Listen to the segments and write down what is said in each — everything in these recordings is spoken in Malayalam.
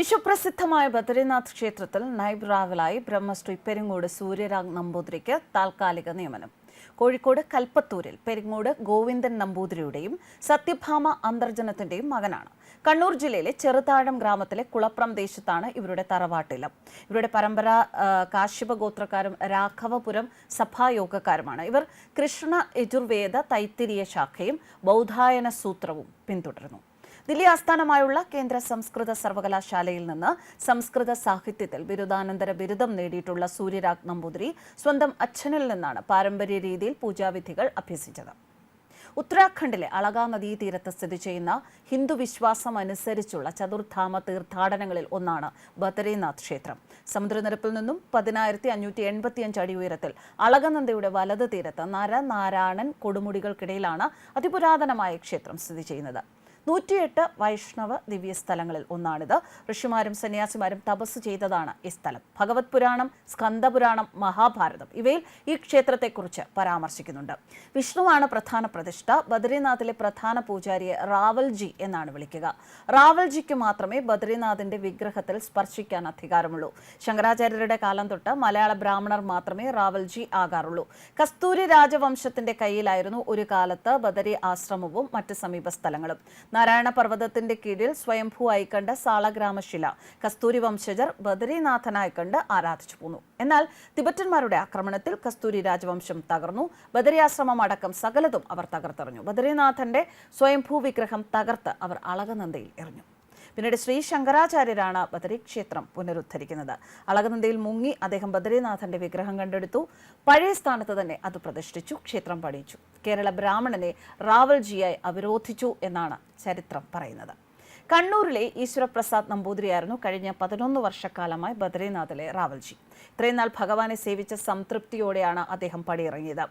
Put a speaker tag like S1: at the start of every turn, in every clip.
S1: വിശ്വപ്രസിദ്ധമായ ബദ്രീനാഥ് ക്ഷേത്രത്തിൽ നൈബ് റാവലായി ബ്രഹ്മശ്രീ പെരിങ്ങോട് സൂര്യരാഗ് നമ്പൂതിരിക്ക് താൽക്കാലിക നിയമനം. കോഴിക്കോട് കൽപ്പത്തൂരിൽ പെരിങ്ങോട് ഗോവിന്ദൻ നമ്പൂതിരിയുടെയും സത്യഭാമ അന്തർജനത്തിന്റെയും മകനാണ്. കണ്ണൂർ ജില്ലയിലെ ചെറുതാഴം ഗ്രാമത്തിലെ കുളപ്രം ദേശത്താണ് ഇവരുടെ തറവാട്ടിലം. ഇവരുടെ പരമ്പര കാശ്യപ ഗോത്രക്കാരും രാഘവപുരം സഭായോഗക്കാരുമാണ്. ഇവർ കൃഷ്ണ യജുർവേദ തൈത്തിരിയ ശാഖയും ബൗദ്ധായന സൂത്രവും പിന്തുടരുന്നു. ദില്ലി ആസ്ഥാനമായുള്ള കേന്ദ്ര സംസ്കൃത സർവകലാശാലയിൽ നിന്ന് സംസ്കൃത സാഹിത്യത്തിൽ ബിരുദാനന്തര ബിരുദം നേടിയിട്ടുള്ള സൂര്യരാഗ് നമ്പൂതിരി സ്വന്തം അച്ഛനിൽ നിന്നാണ് പാരമ്പര്യ രീതിയിൽ പൂജാവിധികൾ അഭ്യസിച്ചത്. ഉത്തരാഖണ്ഡിലെ അളകാ നദീ തീരത്ത് സ്ഥിതി ചെയ്യുന്ന ഹിന്ദു വിശ്വാസം അനുസരിച്ചുള്ള ചതുർധാമ തീർത്ഥാടനങ്ങളിൽ ഒന്നാണ് ബദരീനാഥ് ക്ഷേത്രം. സമുദ്രനിരപ്പിൽ നിന്നും പതിനായിരത്തി അഞ്ഞൂറ്റി എൺപത്തിയഞ്ച് അടി ഉയരത്തിൽ അളകനന്ദയുടെ വലത് തീരത്ത് നരനാരായണൻ കൊടുമുടികൾക്കിടയിലാണ് അതിപുരാതനമായ ക്ഷേത്രം സ്ഥിതി ചെയ്യുന്നത്. നൂറ്റിയെട്ട് വൈഷ്ണവ ദിവ്യസ്ഥലങ്ങളിൽ ഒന്നാണിത്. ഋഷിമാരും സന്യാസിമാരും തപസ് ചെയ്തതാണ് ഈ സ്ഥലം. ഭഗവത് പുരാണം സ്കന്ദപുരാണം മഹാഭാരതം ഇവയിൽ ഈ ക്ഷേത്രത്തെക്കുറിച്ച് പരാമർശിക്കുന്നുണ്ട്. വിഷ്ണുവാണ് പ്രധാന പ്രതിഷ്ഠ. ബദ്രീനാഥിലെ പ്രധാന പൂജാരിയെ റാവൽജി എന്നാണ് വിളിക്കുക. റാവൽജിക്ക് മാത്രമേ ബദ്രീനാഥിന്റെ വിഗ്രഹത്തിൽ സ്പർശിക്കാൻ അധികാരമുള്ളൂ. ശങ്കരാചാര്യരുടെ കാലം തൊട്ട് മലയാള ബ്രാഹ്മണർ മാത്രമേ റാവൽജി ആകാറുള്ളൂ. കസ്തൂരി രാജവംശത്തിന്റെ കയ്യിലായിരുന്നു ഒരു കാലത്ത് ബദരി ആശ്രമവും മറ്റ് സമീപ സ്ഥലങ്ങളും നാരായണ പർവതത്തിന്റെ കീഴിൽ സ്വയംഭൂവായി കണ്ട സാളഗ്രാമശില കസ്തൂരി വംശജർ ബദരീനാഥനായി കണ്ട് ആരാധിച്ചു പോന്നു. എന്നാൽ തിബറ്റന്മാരുടെ ആക്രമണത്തിൽ കസ്തൂരി രാജവംശം തകർന്നു. ബദരി ആശ്രമം അടക്കം സകലതും അവർ തകർത്തെറിഞ്ഞു. ബദരീനാഥന്റെ സ്വയംഭൂ വിഗ്രഹം തകർത്ത് അവർ അളകനന്ദയിൽ എറിഞ്ഞു. പിന്നീട് ശ്രീ ശങ്കരാചാര്യരാണ് ബദരി ക്ഷേത്രം പുനരുദ്ധരിക്കുന്നത്. അളകനന്ദയിൽ മുങ്ങി അദ്ദേഹം ബദരീനാഥന്റെ വിഗ്രഹം കണ്ടെടുത്തു. പഴയ സ്ഥാനത്ത് തന്നെ അത് പ്രതിഷ്ഠിച്ചു ക്ഷേത്രം പണിയിച്ചു. കേരള ബ്രാഹ്മണനെ റാവൽജിയായി അവരോധിച്ചു എന്നാണ് ചരിത്രം പറയുന്നത്. കണ്ണൂരിലെ ഈശ്വരപ്രസാദ് നമ്പൂതിരിയായിരുന്നു കഴിഞ്ഞ പതിനൊന്ന് വർഷക്കാലമായി ബദ്രീനാഥിലെ റാവൽജി. ഇത്രയും നാൾ ഭഗവാനെ സേവിച്ച സംതൃപ്തിയോടെയാണ് അദ്ദേഹം പടിയിറങ്ങിയത്.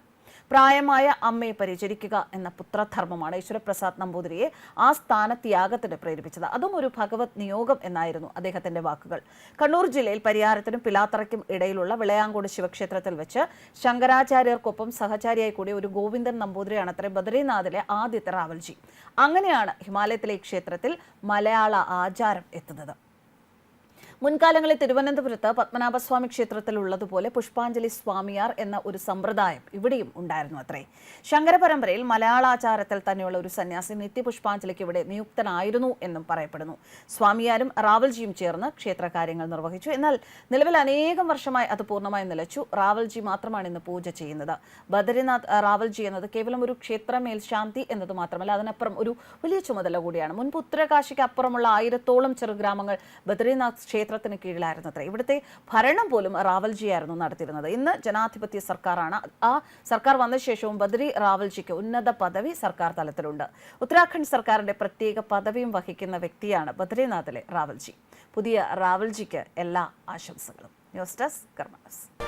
S1: പ്രായമായ അമ്മയെ പരിചരിക്കുക എന്ന പുത്രധർമ്മമാണ് ഈശ്വരപ്രസാദ് നമ്പൂതിരിയെ ആ സ്ഥാനത്യാഗത്തിന് പ്രേരിപ്പിച്ചത്. അതും ഒരു ഭഗവത് നിയോഗം എന്നായിരുന്നു അദ്ദേഹത്തിന്റെ വാക്കുകൾ. കണ്ണൂർ ജില്ലയിൽ പരിയാരത്തിനും പിലാത്തറയ്ക്കും ഇടയിലുള്ള വിളയാങ്കോട് ശിവക്ഷേത്രത്തിൽ വെച്ച് ശങ്കരാചാര്യർക്കൊപ്പം സഹചാരിയായി കൂടി ഒരു ഗോവിന്ദൻ നമ്പൂതിരിയാണ് അത്ര ബദ്രീനാഥിലെ ആദ്യത്തെ റാവൽജി. അങ്ങനെയാണ് ഹിമാലയത്തിലെ ക്ഷേത്രത്തിൽ മലയാള ആചാരം എത്തുന്നത്. മുൻകാലങ്ങളിൽ തിരുവനന്തപുരത്ത് പത്മനാഭസ്വാമി ക്ഷേത്രത്തിൽ ഉള്ളതുപോലെ പുഷ്പാഞ്ജലി സ്വാമിയാർ എന്ന ഒരു സമ്പ്രദായം ഇവിടെയും ഉണ്ടായിരുന്നു അത്രേ. ശങ്കരപരമ്പരയിൽ മലയാളാചാരത്തിൽ തന്നെയുള്ള ഒരു സന്യാസി നിത്യപുഷ്പാഞ്ജലിക്ക് ഇവിടെ നിയുക്തനായിരുന്നു എന്നും പറയപ്പെടുന്നു. സ്വാമിയാരും റാവൽജിയും ചേർന്ന് ക്ഷേത്രകാര്യങ്ങൾ നിർവഹിച്ചു. എന്നാൽ നിലവിൽ അനേകം വർഷമായി അത് പൂർണമായി നിലച്ചു. റാവൽജി മാത്രമാണ് ഇന്ന് പൂജ ചെയ്യുന്നത്. ബദരിനാഥ് റാവൽജി എന്നത് കേവലം ഒരു ക്ഷേത്രമേൽ ശാന്തി എന്നത് മാത്രമല്ല അതിനപ്പുറം ഒരു വലിയ ചുമതല കൂടിയാണ്. മുൻപ് ഉത്തരകാശിക്ക് അപ്പുറമുള്ള ആയിരത്തോളം ചെറുഗ്രാമങ്ങൾ ബദ്രീനാഥ് ക്ഷേത്രത്തിന് കീഴിലായിരുന്നു അത്ര ഇവിടുത്തെ ഭരണം പോലും റാവൽജിയായിരുന്നു നടത്തിയിരുന്നത്. ഇന്ന് ജനാധിപത്യ സർക്കാരാണ്. ആ സർക്കാർ വന്ന ശേഷവും ബദ്രി റാവൽജിക്ക് ഉന്നത പദവി സർക്കാർ തലത്തിലുണ്ട്. ഉത്തരാഖണ്ഡ് സർക്കാരിന്റെ പ്രത്യേക പദവിയും വഹിക്കുന്ന വ്യക്തിയാണ് ബദ്രിനാഥിലെ റാവൽജി. പുതിയ റാവൽജിക്ക് എല്ലാ ആശംസകളും. News desk Karma news.